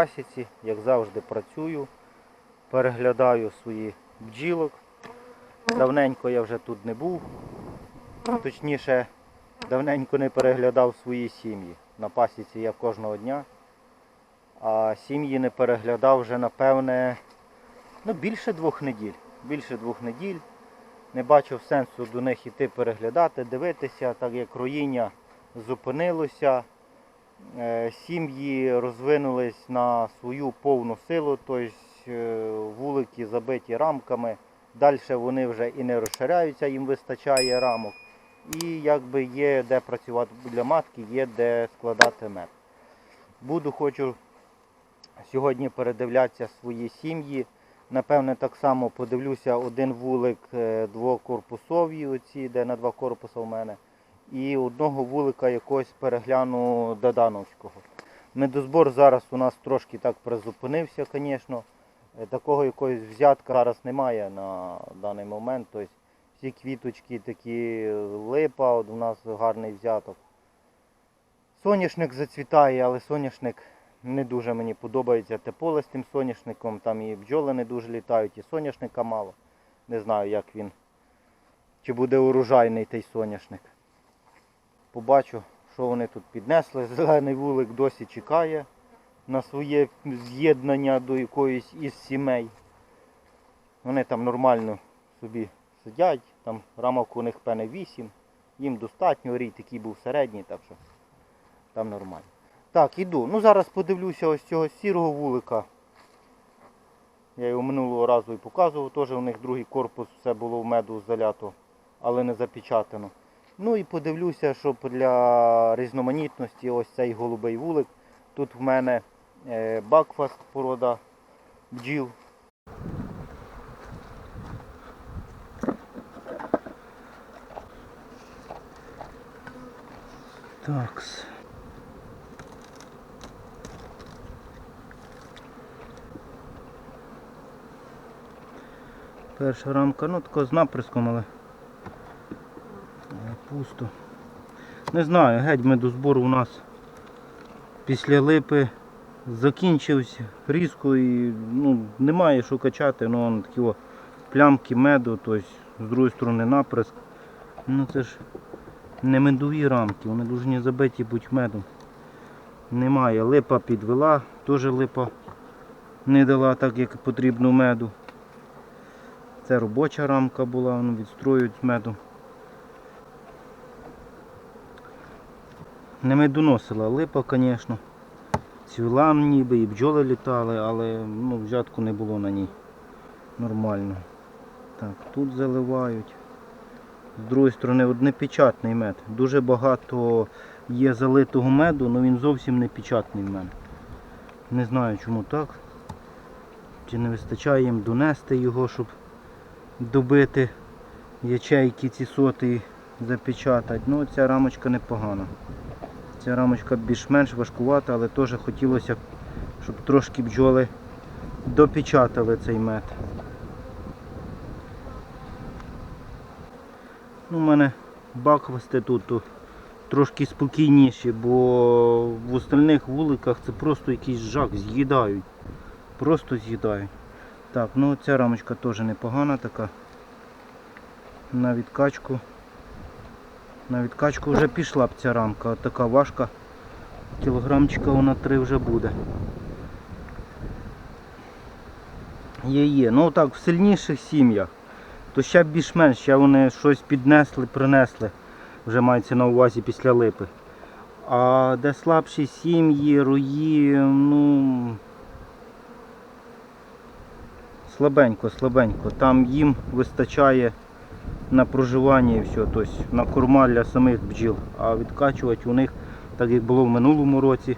пасіці, як завжди, працюю, переглядаю свої бджілок. Давненько я вже тут не був. Точніше, давненько не переглядав свої сім'ї. На пасіці я кожного дня. А сім'ї не переглядав вже, напевне, ну, більше двох неділь. Більше двох неділь. Не бачив сенсу до них іти переглядати, дивитися, так як роїння зупинилося. Е, Сім'ї розвинулись на свою повну силу, тобто вулики забиті рамками. Далі вони вже і не розширяються, їм вистачає рамок. І якби є де працювати для матки, є де складати мед. Буду хочу сьогодні передивлятися свої сім'ї. Напевне, так само подивлюся один вулик е, двокорпусові, оці, де на два корпуси в мене. І одного вулика якогось перегляну Додановського. Медозбор зараз у нас трошки так призупинився, звісно. Е, Такого якогось взятка зараз немає на даний момент. Тобто всі квіточки такі липа, от у нас гарний взяток. Соняшник зацвітає, але соняшник не дуже мені подобається. Те поле з тим соняшником, там і бджоли не дуже літають, і соняшника мало. Не знаю, як він. Чи буде урожайний той соняшник. Побачу, що вони тут піднесли. Зелений вулик досі чекає на своє з'єднання до якоїсь із сімей. Вони там нормально собі сидять, там рамок у них певне 8. Їм достатньо, рій такий був середній, так що там нормально. Так, іду. Ну зараз подивлюся ось цього сірого вулика. Я його минулого разу і показував, теж у них другий корпус, все було в меду залято, але не запечатано. Ну і подивлюся, щоб для різноманітності ось цей голубий вулик. Тут в мене е, бакфаст порода бджіл. Такс. Перша рамка, ну тако з наприском, але але пусто. Не знаю, геть медозбор у нас після липи закінчився різко і ну, немає що качати, ну вон такі о, плямки меду, тобто з другої сторони наприск. Ну це ж не медові рамки, вони дуже не забиті будь медом. Немає. Липа підвела, теж липа не дала так, як потрібно меду. Це робоча рамка була, ну, відстроюють з медом. Не медоносила липа, звісно. Цвіла ніби і бджоли літали, але ну, взятку не було на ній. Нормально. Так, тут заливають. З другої сторони, непечатний мед. Дуже багато є залитого меду, але він зовсім не печатний мед. Не знаю чому так. Чи не вистачає їм донести його, щоб добити ячейки ці соти запечатати. Ну ця рамочка непогана. Ця рамочка більш-менш важкувата, але теж хотілося, щоб трошки бджоли допечатали цей мед. Ну, у мене баквасти тут трошки спокійніші, бо в остальних вуликах це просто якийсь жах, з'їдають. Просто з'їдають. Так, ну ця рамочка теж непогана така. На відкачку. На відкачку вже пішла б ця рамка, От така важка. Кілограмчика вона три вже буде. Є є. Ну так, в сильніших сім'ях, то ще більш-менш, ще вони щось піднесли, принесли, вже мається на увазі після липи. А де слабші сім'ї, рої, ну слабенько, слабенько. Там їм вистачає на проживання і все, тобто на корма для самих бджіл. А відкачувати у них, так як було в минулому році,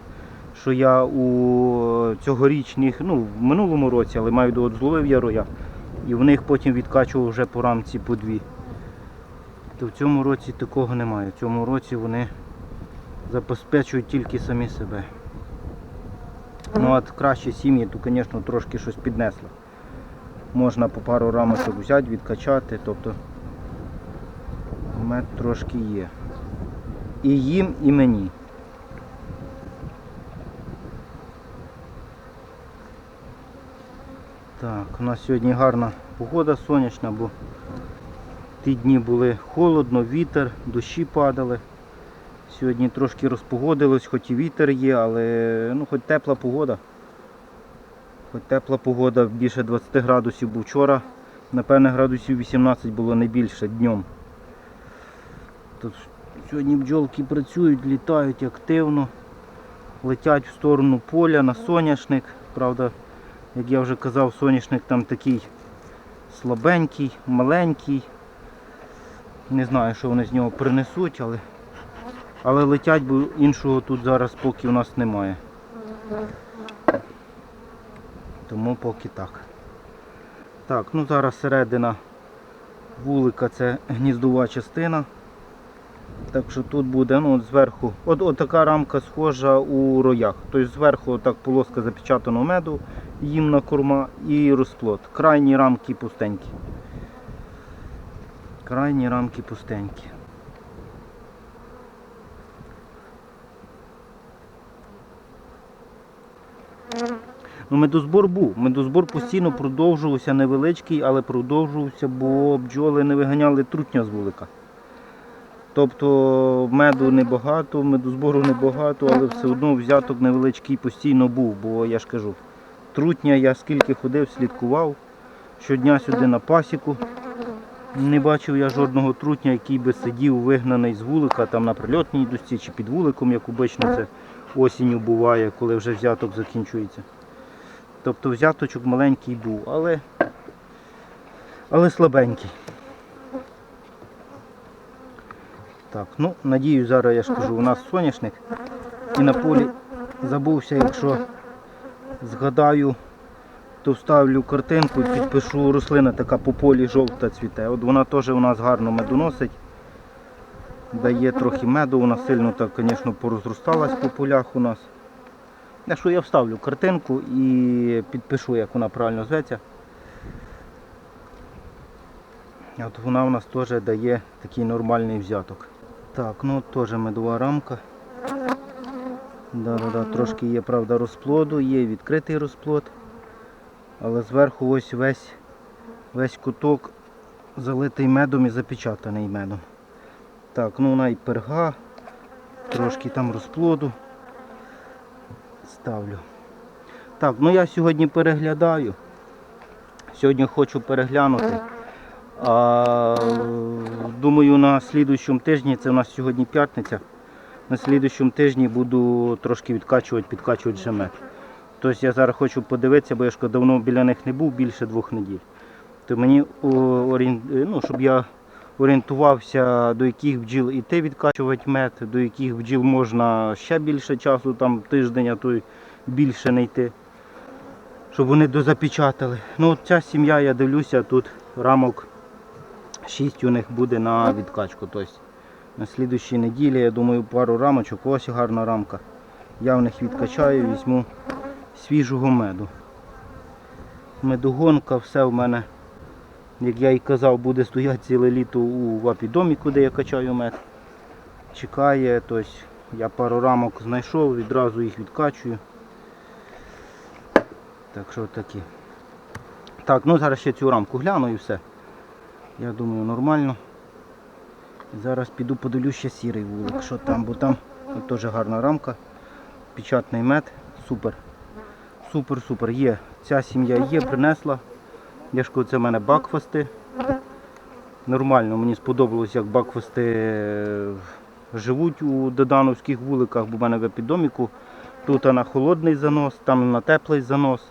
що я у цьогорічних, ну в минулому році, але маю до зловив я роя, і в них потім відкачував вже по рамці по дві. То в цьому році такого немає. В цьому році вони забезпечують тільки самі себе. Ну а кращі сім'ї, то, звісно, трошки щось піднесли. Можна по пару рамочок взяти, відкачати, тобто мед трошки є. І їм, і мені. Так, у нас сьогодні гарна погода сонячна, бо ті дні були холодно, вітер, дощі падали. Сьогодні трошки розпогодилось, хоч і вітер є, але ну, хоч тепла погода. Хоч тепла погода більше 20 градусів, бо вчора, напевне, градусів 18 було найбільше днем. Тут сьогодні бджолки працюють, літають активно, летять в сторону поля на соняшник. Правда, як я вже казав, соняшник там такий слабенький, маленький. Не знаю, що вони з нього принесуть, але, але летять, бо іншого тут зараз поки у нас немає. Тому поки так. Так, ну зараз середина вулика це гніздова частина. Так що тут буде ну, от зверху, от, от така рамка схожа у роях. Тобто зверху так полоска запечатаного меду, їм на корма і розплод. Крайні рамки пустенькі. Крайні рамки пустенькі. Ну, медозбор був. Медозбор постійно продовжувався невеличкий, але продовжувався, бо бджоли не виганяли трутня з вулика. Тобто меду небагато, медозбору небагато, але все одно взяток невеличкий постійно був, бо я ж кажу, трутня я скільки ходив, слідкував. Щодня сюди на пасіку. Не бачив я жодного трутня, який би сидів вигнаний з вулика, там на прильотній досці чи під вуликом, як обично це осінню буває, коли вже взяток закінчується. Тобто взяточок маленький був, але, але слабенький. Так, ну, надію, зараз я ж кажу, у нас соняшник. І на полі забувся, якщо згадаю, то вставлю картинку і підпишу рослина така по полі жовта цвіте. От вона теж у нас гарно медоносить. Дає трохи меду, вона сильно так, звісно, порозросталась по полях у нас. Я що я вставлю картинку і підпишу, як вона правильно зветься. От вона у нас теж дає такий нормальний взяток. Так, ну теж медова рамка. Да, да, да, трошки є, правда, розплоду, є відкритий розплод. Але зверху ось весь, весь куток залитий медом і запечатаний медом. Так, ну вона і перга, трошки там розплоду. Ставлю. Так, ну я сьогодні переглядаю. Сьогодні хочу переглянути. А, думаю, на слідуючому тижні, це у нас сьогодні п'ятниця, на слідуючому тижні буду трошки відкачувати, підкачувати жемет. Тобто я зараз хочу подивитися, бо я ж давно біля них не був, більше двох неділь. То мені, ну, щоб я орієнтувався, до яких бджіл іти відкачувати мед, до яких бджіл можна ще більше часу, там тиждень, а то й більше не йти. Щоб вони дозапечатали. Ну от ця сім'я, я дивлюся, тут рамок 6 у них буде на відкачку. Тобто на слідущій неділі, я думаю, пару рамочок, ось гарна рамка. Я в них відкачаю, візьму свіжого меду. Медогонка, все в мене, як я і казав, буде стояти ціле літо у вапідомі, куди я качаю мед. Чекає, тобто я пару рамок знайшов, відразу їх відкачую. Так що такі. Так, ну зараз ще цю рамку гляну і все. Я думаю, нормально. Зараз піду подивлюсь ще сірий вулик, що там, бо там теж гарна рамка. Печатний мед. Супер. Супер, супер. Є. Ця сім'я є, принесла. Я ж кажу, це в мене бакфасти. Нормально, мені сподобалось, як бакфасти е, живуть у додановських вуликах, бо в мене в епідоміку. Тут на холодний занос, там на теплий занос.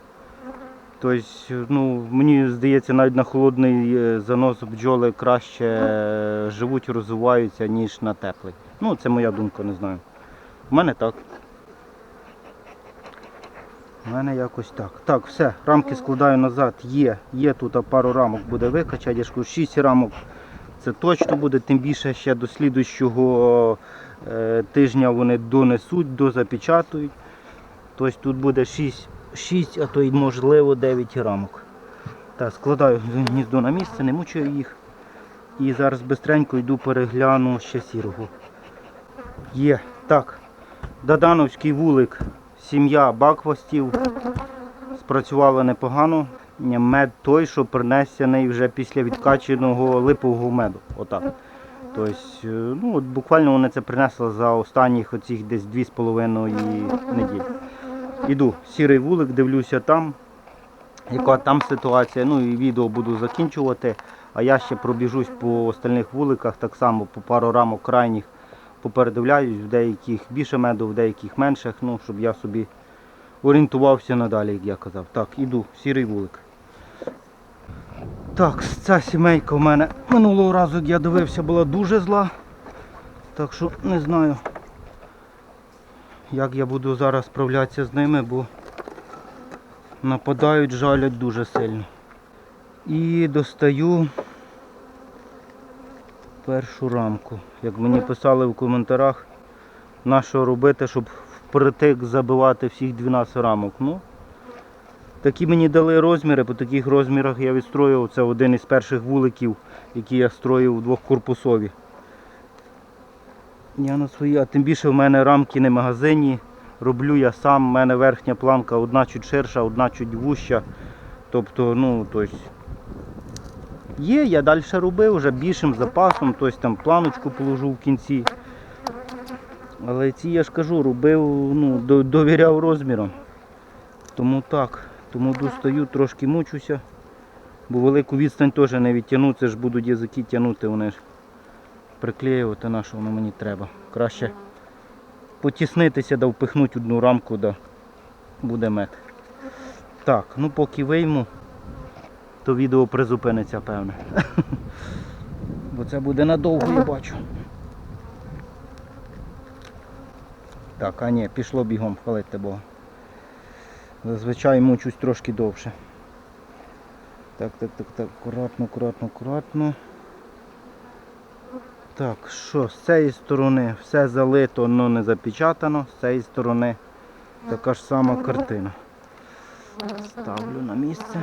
Тобто, ну, мені здається, навіть на холодний е, занос бджоли краще е, живуть розвиваються, ніж на теплий. Ну, це моя думка, не знаю. У мене так. У мене якось так. Так, все, рамки складаю назад. Є, є тут пару рамок буде викачати. Я ж кажу, 6 рамок це точно буде, тим більше ще до слідуючого е, тижня вони донесуть, дозапечатують. Тобто тут буде 6, 6, а то й можливо 9 рамок. Так, складаю гніздо на місце, не мучаю їх. І зараз швидко йду перегляну ще сірого. Є. Так. Додановський вулик, сім'я баквастів. Спрацювала непогано. мед той, що принесений вже після відкаченого липового меду. Отак. Тобто, ну, от буквально вони це принесли за останніх оцих десь 2,5 неділі. Іду, сірий вулик, дивлюся там, яка там ситуація. Ну і відео буду закінчувати. А я ще пробіжусь по остальних вуликах, так само по пару рамок крайніх попередивляюсь, в деяких більше меду, в деяких менших, ну, щоб я собі орієнтувався надалі, як я казав. Так, іду, сірий вулик. Так, ця сімейка в мене минулого разу, як я дивився, була дуже зла. Так що не знаю, як я буду зараз справлятися з ними, бо нападають, жалять дуже сильно. І достаю першу рамку. Як мені писали в коментарях, на що робити, щоб впритик забивати всіх 12 рамок. Ну, такі мені дали розміри, по таких розмірах я відстроював. Це один із перших вуликів, які я строїв двохкорпусові. Я на свої, а тим більше в мене рамки не магазині. Роблю я сам, в мене верхня планка одна чуть ширша, одна чуть вуща. Тобто, ну, тобто, є, я далі робив вже більшим запасом, тобто там планочку положу в кінці. Але ці я ж кажу, робив, ну, довіряв розмірам. Тому так, тому достаю, трошки мучуся. Бо велику відстань теж не відтягну, це ж будуть язики тягнути, вони ж приклеювати на що воно мені треба. Краще потіснитися да впихнути одну рамку, да буде мед. Так, ну поки вийму, то відео призупиниться, певне. Бо це буде надовго, я бачу. Так, а ні, пішло бігом, хвалити Бога. Зазвичай мучусь трошки довше. Так, так, так, так, акуратно, акуратно, акуратно. Так, що, з цієї сторони все залито, але не запечатано, з цієї сторони така ж сама картина. Ставлю на місце.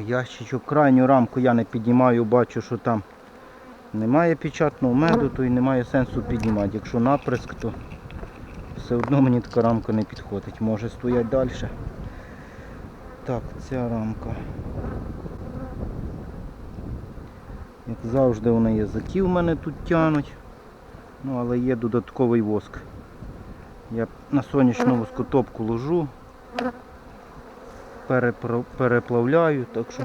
Ящичок, крайню рамку я не піднімаю, бачу, що там немає печатного меду, то й немає сенсу піднімати. Якщо наприск, то все одно мені така рамка не підходить. Може стоять далі. Так, ця рамка. Як завжди вони язики в мене тут тянуть. Ну, але є додатковий воск. Я на сонячну воскотопку ложу, переплавляю, так що.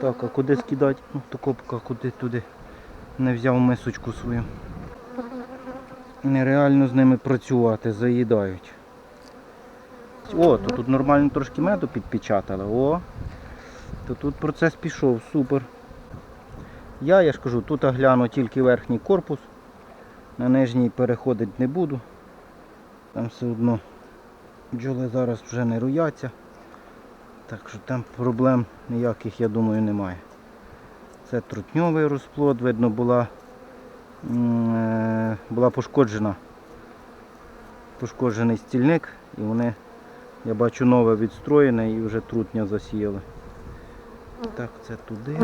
Так, а куди скидати? Ну, тако поки куди туди не взяв мисочку свою. Нереально з ними працювати, заїдають. О, то тут нормально трошки меду підпечатали. О, то тут процес пішов, супер. Я, я ж кажу, тут гляну тільки верхній корпус, на нижній переходити не буду. Там все одно бджоли зараз вже не руяться. Так що там проблем ніяких, я думаю, немає. Це трутньовий розплод, видно, була, е, була пошкоджена. Пошкоджений стільник і вони, я бачу, нове відстроєне і вже трутня засіяли. Так, це туди.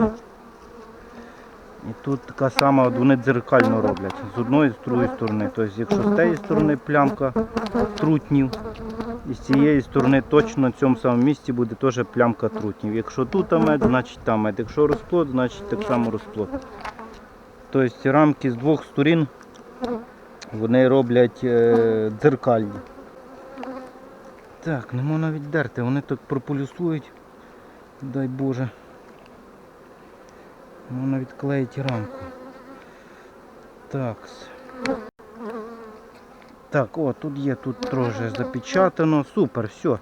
І тут така сама, вони дзеркально роблять. З одної з другої сторони. Тобто, якщо з тієї сторони плямка трутнів, і з цієї сторони точно на цьому самому місці буде теж плямка трутнів. Якщо тут мед, значить там мед. Якщо розплод, значить так само розплод. Тобто рамки з двох сторін вони роблять е, дзеркальні. Так, не можна віддерти, вони так прополюсують. Дай Боже. Можна відклеїти рамку. Так. Так, о, тут є, тут трошки запечатано. Супер, все.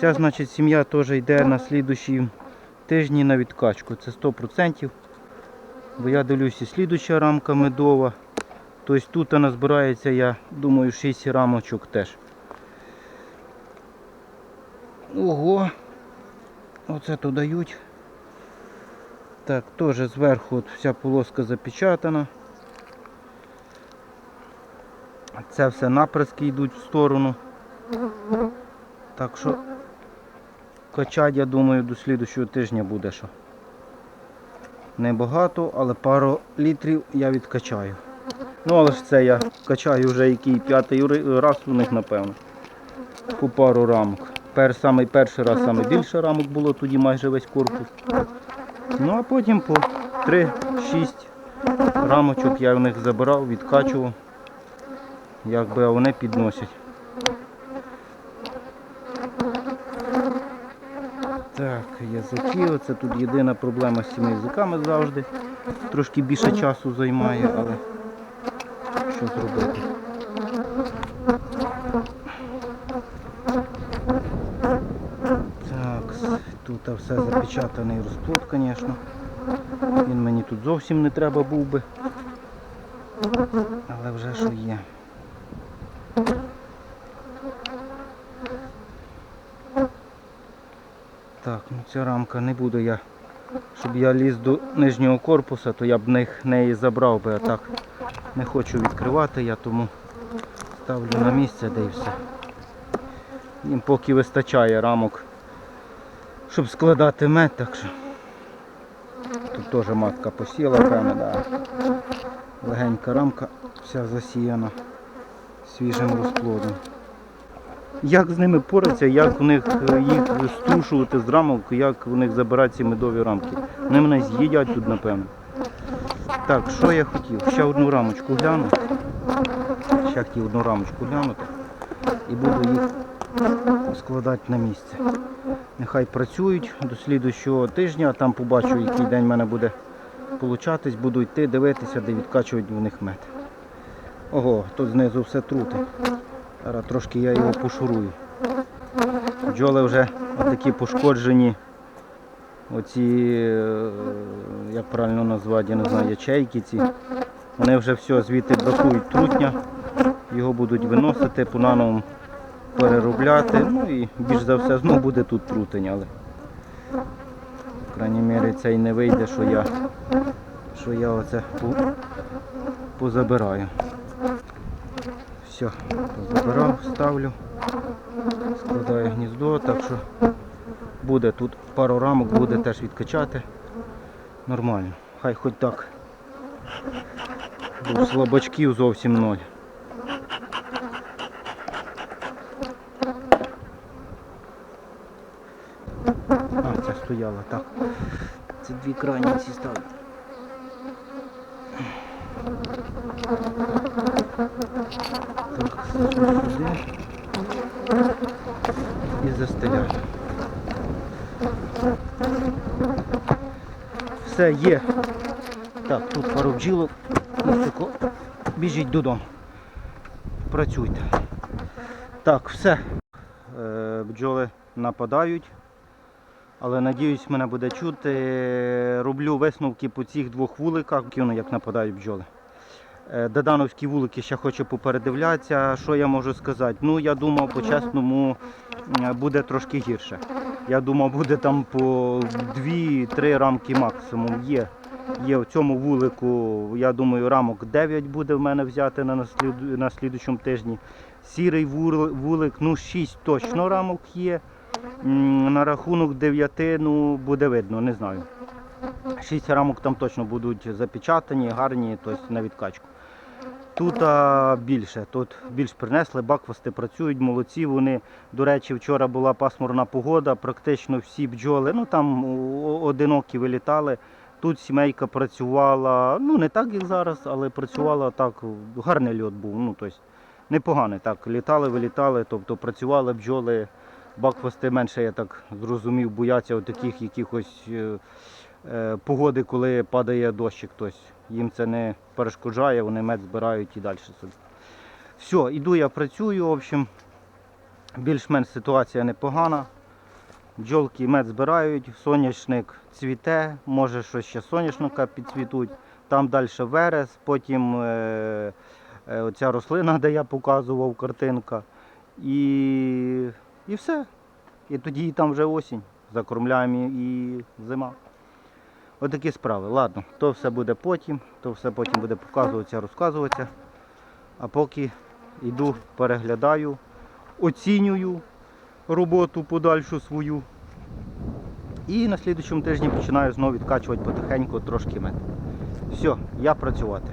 Ця, значить, сім'я теж йде на слідущі тижні на відкачку. Це 100%. Бо я дивлюся, слідуща рамка медова. Тобто тут вона збирається, я думаю, 6 рамочок теж. Ого. Оце то дають. Так, теж зверху от вся полоска запечатана. Це все напряски йдуть в сторону. Так що качать, я думаю, до слідущого тижня буде що. Небагато, але пару літрів я відкачаю. Ну але ж це я качаю вже який п'ятий раз у них, напевно. По пару рамок. Пер, самий перший раз саме більше рамок було, тоді майже весь корпус. Ну а потім по 3-6 рамочок я в них забирав, відкачував, якби вони підносять. Так, язики, оце тут єдина проблема з цими язиками завжди. Трошки більше часу займає, але що зробити. Тут все запечатаний розплод, звісно. Він мені тут зовсім не треба був би. Але вже що є. Так, ну ця рамка не буду я. Щоб я ліз до нижнього корпуса, то я б них неї забрав би, а так не хочу відкривати я, тому ставлю на місце, де і все. Їм поки вистачає рамок, щоб складати мед, так що тут теж матка посіла, певно, да. легенька рамка, вся засіяна свіжим розплодом. Як з ними поратися, як в них е, їх струшувати з рамок, як в них забирати ці медові рамки. Вони мене з'їдять тут, напевно. Так, що я хотів? Ще одну рамочку гляну. Ще хотів одну рамочку глянути. І буду їх складати на місце. Нехай працюють до слідущого тижня, там побачу, який день в мене буде получатись, буду йти, дивитися, де відкачують в них мед. Ого, тут знизу все труте. Зараз трошки я його пошурую. Бджоли вже такі пошкоджені. Оці, е, як правильно назвати, я не знаю, ячейки ці. Вони вже все звідти бракують трутня. Його будуть виносити, по-наново переробляти. Ну і більш за все знову буде тут трутень, але в крайній мірі це і не вийде, що я, що я оце позабираю. Все, забирав, ставлю, складаю гніздо, так що буде тут пару рамок, буде теж відкачати. Нормально. Хай хоч так. Слабачків зовсім ноль. А, це стояло, так. Це дві крайні ці ставлю. Так. І застеляю. Все, є. Так, тут пару бджілок. Біжіть додому. Працюйте. Так, все. Е, бджоли нападають. Але надіюсь, мене буде чути. Роблю висновки по цих двох вуликах, які як нападають бджоли. Е, Додановські вулики ще хочу попередивлятися. Що я можу сказати? Ну, я думав, по-чесному буде трошки гірше. Я думав, буде там по 2-3 рамки максимум. Є. Є в цьому вулику, я думаю, рамок 9 буде в мене взяти на, наслід... на слідучому тижні. Сірий вулик, ну 6 точно рамок є. На рахунок 9, ну буде видно, не знаю. 6 рамок там точно будуть запечатані, гарні, тобто на відкачку. Тут а, більше, тут більш принесли, баквасти працюють, молодці. Вони, до речі, вчора була пасмурна погода, практично всі бджоли, ну там одинокі вилітали. Тут сімейка працювала, ну не так, як зараз, але працювала так, гарний льот був. Ну, тобто, непоганий. Так, літали, вилітали, тобто працювали бджоли, бакфасти менше, я так зрозумів, бояться таких якихось е, е, погоди, коли падає дощик. Тобто, їм це не перешкоджає, вони мед збирають і далі собі. Все, іду я працюю, в общем, більш-менш ситуація непогана. Бджолки мед збирають, соняшник цвіте, може щось ще соняшника підцвітуть. Там далі верес, потім е, е, оця рослина, де я показував, картинка. І, і все. І тоді там вже осінь. Закормляємо і зима. Отакі справи. Ладно, то все буде потім, то все потім буде показуватися, розказуватися. А поки йду, переглядаю, оцінюю роботу подальшу свою. І на слідчому тижні починаю знову відкачувати потихеньку трошки мед. Все, я працювати.